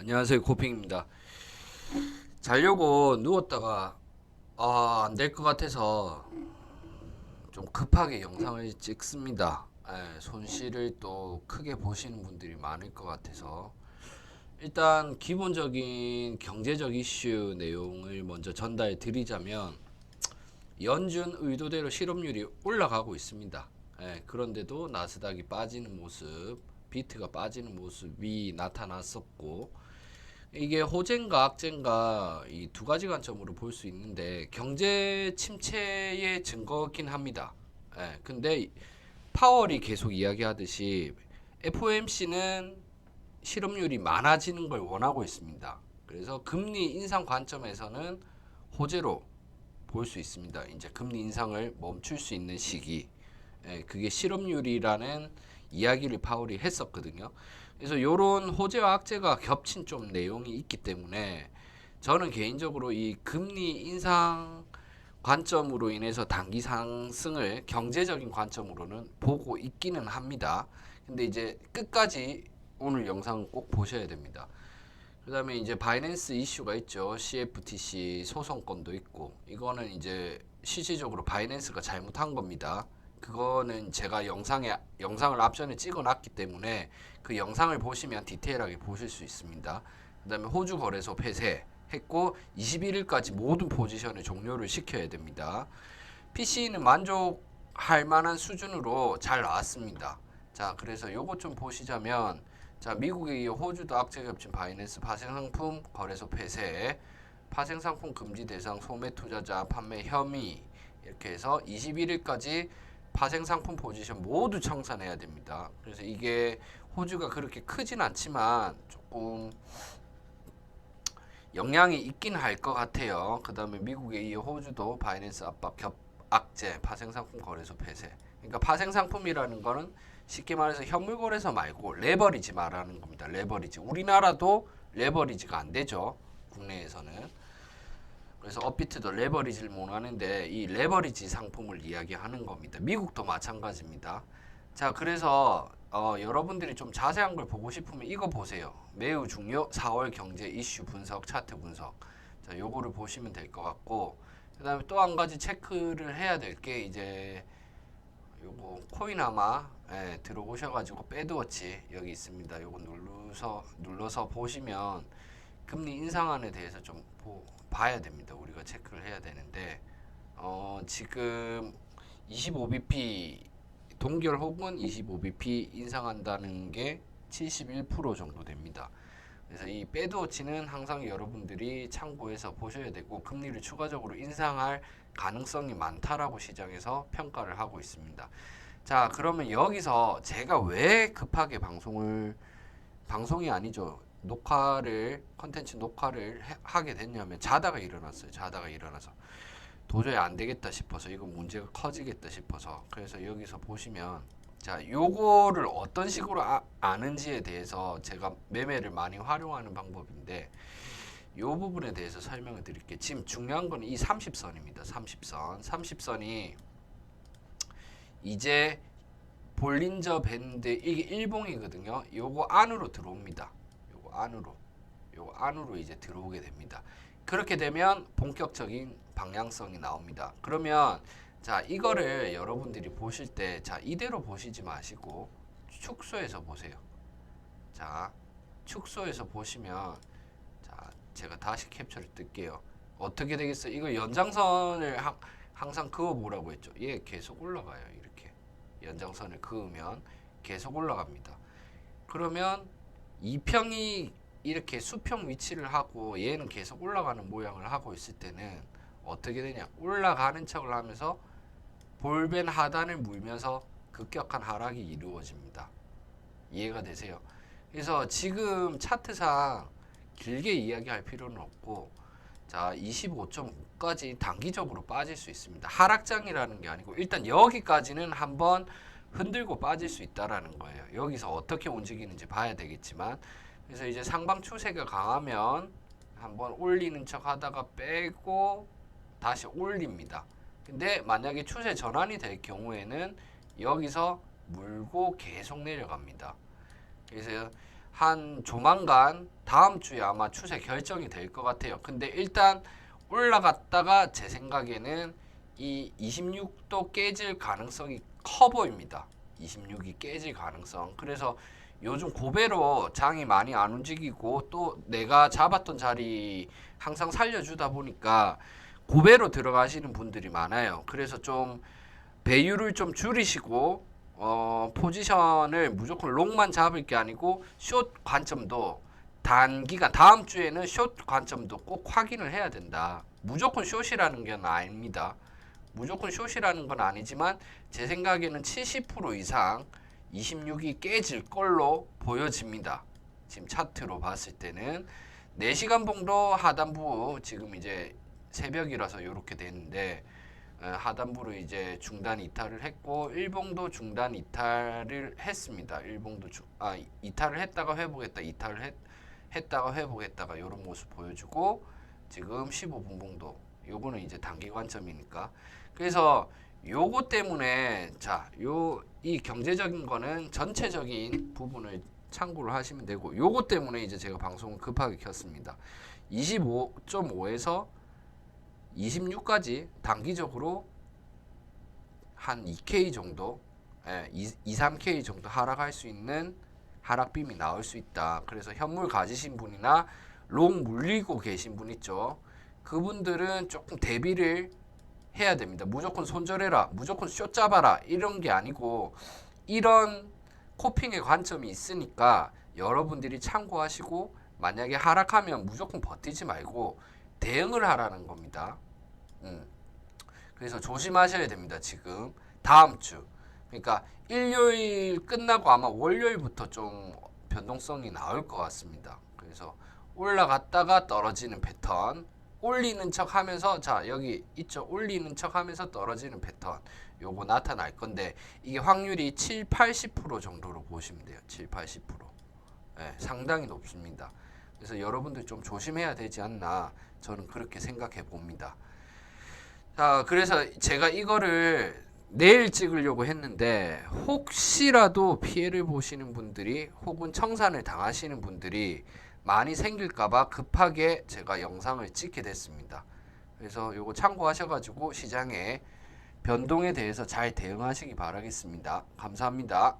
안녕하세요 고핑입니다. 자려고 누웠다가 아, 안 될 것 같아서 좀 급하게 영상을 찍습니다. 예, 손실을 또 크게 보시는 분들이 많을 것 같아서. 일단 기본적인 경제적 이슈 내용을 먼저 전달 드리자면 연준 의도대로 실업률이 올라가고 있습니다. 예, 그런데도 나스닥이 빠지는 모습, 비트가 빠지는 모습이 나타났었고 이게 호재인가 악재인가 이 두 가지 관점으로 볼 수 있는데 경제 침체의 증거긴 합니다. 예, 근데 파월이 계속 이야기하듯이 FOMC는 실업률이 많아지는 걸 원하고 있습니다. 그래서 금리 인상 관점에서는 호재로 볼 수 있습니다. 이제 금리 인상을 멈출 수 있는 시기. 예, 그게 실업률이라는 이야기를 파월이 했었거든요. 그래서 요런 호재와 악재가 겹친 좀 내용이 있기 때문에 저는 개인적으로 이 금리 인상 관점으로 인해서 단기 상승을 경제적인 관점으로는 보고 있기는 합니다. 근데 이제 끝까지 오늘 영상 꼭 보셔야 됩니다. 그 다음에 이제 바이낸스 이슈가 있죠. CFTC 소송건도 있고 이거는 이제 실질적으로 바이낸스가 잘못한 겁니다. 그거는 제가 영상에 영상을 앞전에 찍어놨기 때문에 그 영상을 보시면 디테일하게 보실 수 있습니다. 그다음에 호주 거래소 폐쇄했고 21일까지 모든 포지션을 종료를 시켜야 됩니다. PC는 만족할 만한 수준으로 잘 나왔습니다. 자, 그래서 요것 좀 보시자면 자, 미국에 이어 호주도 악재 겹친 바이낸스 파생상품 거래소 폐쇄, 파생상품 금지 대상 소매 투자자 판매 혐의 이렇게 해서 21일까지 파생 상품 포지션 모두 청산해야 됩니다. 그래서 이게 호주가 그렇게 크진 않지만 조금 영향이 있긴 할 것 같아요. 그 다음에 미국에 이어 호주도 바이낸스 압박 겹 악재 파생 상품 거래소 폐쇄. 그러니까 파생 상품이라는 거는 쉽게 말해서 현물 거래소 말고 레버리지 말하는 겁니다. 레버리지. 우리나라도 레버리지가 안 되죠. 국내에서는. 그래서 업비트도 레버리지를 못 하는데 이 레버리지 상품을 이야기하는 겁니다. 미국도 마찬가지입니다. 자, 그래서 어, 여러분들이 좀 자세한 걸 보고 싶으면 이거 보세요. 매우 중요 4월 경제 이슈 분석 차트 분석. 자, 요거를 보시면 될 것 같고 그다음에 또 한 가지 체크를 해야 될 게 이제 요거 코인아마 예, 들어오셔가지고 배드워치 여기 있습니다. 요거 눌러서 눌러서 보시면 금리 인상안에 대해서 좀 보, 봐야 됩니다. 우리가 체크를 해야 되는데 어, 지금 25bp 동결 혹은 25bp 인상한다는 게 71% 정도 됩니다. 그래서 이 배드워치는 항상 여러분들이 참고해서 보셔야 되고 금리를 추가적으로 인상할 가능성이 많다라고 시장에서 평가를 하고 있습니다. 자, 그러면 여기서 제가 왜 급하게 방송을 방송이 아니죠. 녹화를 컨텐츠 녹화를 해- 하게 됐냐면 자다가 일어났어요. 자다가 일어나서 도저히 안 되겠다 싶어서 이거 문제가 커지겠다 싶어서 그래서 여기서 보시면 자 요거를 어떤 식으로 아, 아는지에 대해서 제가 매매를 많이 활용하는 방법인데 요 부분에 대해서 설명을 드릴게요. 지금 중요한 건 이 30선입니다. 30선. 30선이 이제 볼린저 밴드 이게 일봉이거든요. 요거 안으로 들어옵니다. 안으로. 요거 안으로 이제 들어오게 됩니다. 그렇게 되면 본격적인 방향성이 나옵니다. 그러면 자, 이거를 여러분들이 보실 때 자, 이대로 보시지 마시고 축소해서 보세요. 자, 축소해서 보시면 자, 제가 다시 캡처를 뜰게요. 어떻게 되겠어요? 이거 연장선을 항, 항상 그어 보라고 했죠. 얘 계속 올라가요. 이렇게. 연장선을 그으면 계속 올라갑니다. 그러면 이평이 이렇게 수평 위치를 하고 얘는 계속 올라가는 모양을 하고 있을 때는 어떻게 되냐? 올라가는 척을 하면서 볼벤 하단을 물면서 급격한 하락이 이루어집니다. 이해가 되세요? 그래서 지금 차트상 길게 이야기할 필요는 없고 자 25.5까지 단기적으로 빠질 수 있습니다. 하락장이라는 게 아니고 일단 여기까지는 한번 흔들고 빠질 수 있다라는 거예요. 여기서 어떻게 움직이는지 봐야 되겠지만 그래서 이제 상방 추세가 강하면 한번 올리는 척 하다가 빼고 다시 올립니다. 근데 만약에 추세 전환이 될 경우에는 여기서 물고 계속 내려갑니다. 그래서 한 조만간 다음 주에 아마 추세 결정이 될 것 같아요. 근데 일단 올라갔다가 제 생각에는 이 26도 깨질 가능성이 커 보입니다. 26이 깨질 가능성. 그래서 요즘 고배로 장이 많이 안 움직이고 또 내가 잡았던 자리 항상 살려주다 보니까 고배로 들어가시는 분들이 많아요. 그래서 좀 배율을 좀 줄이시고 어, 포지션을 무조건 롱만 잡을 게 아니고 숏 관점도 단기간 다음 주에는 숏 관점도 꼭 확인을 해야 된다. 무조건 숏이라는 건 아닙니다. 무조건 숏이라는 건 아니지만 제 생각에는 70% 이상 26이 깨질 걸로 보여집니다. 지금 차트로 봤을 때는 4시간 봉도 하단부 지금 이제 새벽이라서 이렇게 됐는데 어, 하단부로 이제 중단 이탈을 했고 일봉도 중단 이탈을 했습니다. 일봉도 주, 아 이탈을 했다가 회복했다 이탈을 했, 했다가 회복했다가 이런 모습 보여주고 지금 15분 봉도 요거는 이제 단기 관점이니까 그래서 요거 때문에 자 요 이 경제적인 거는 전체적인 부분을 참고를 하시면 되고 요거 때문에 이제 제가 방송을 급하게 켰습니다. 25.5에서 26까지 단기적으로 한 2K 정도, 예, 2, 2, 3K 정도 하락할 수 있는 하락빔이 나올 수 있다. 그래서 현물 가지신 분이나 롱 물리고 계신 분 있죠. 그분들은 조금 대비를 해야 됩니다. 무조건 손절해라, 무조건 쇼 잡아라 이런 게 아니고 이런 코핑의 관점이 있으니까 여러분들이 참고하시고 만약에 하락하면 무조건 버티지 말고 대응을 하라는 겁니다. 음. 그래서 조심하셔야 됩니다. 지금 다음 주. 그러니까 일요일 끝나고 아마 월요일부터 좀 변동성이 나올 것 같습니다. 그래서 올라갔다가 떨어지는 패턴, 올리는 척 하면서 자 여기 있죠. 올리는 척 하면서 떨어지는 패턴. 요거 나타날 건데 이게 확률이 7, 80% 정도로 보시면 돼요. 7, 80% 예, 상당히 높습니다. 그래서 여러분들 좀 조심해야 되지 않나 저는 그렇게 생각해 봅니다. 자 그래서 제가 이거를 내일 찍으려고 했는데 혹시라도 피해를 보시는 분들이 혹은 청산을 당하시는 분들이 많이 생길까봐 급하게 제가 영상을 찍게 됐습니다. 그래서 요거 참고하셔가지고 시장의 변동에 대해서 잘 대응하시기 바라겠습니다. 감사합니다.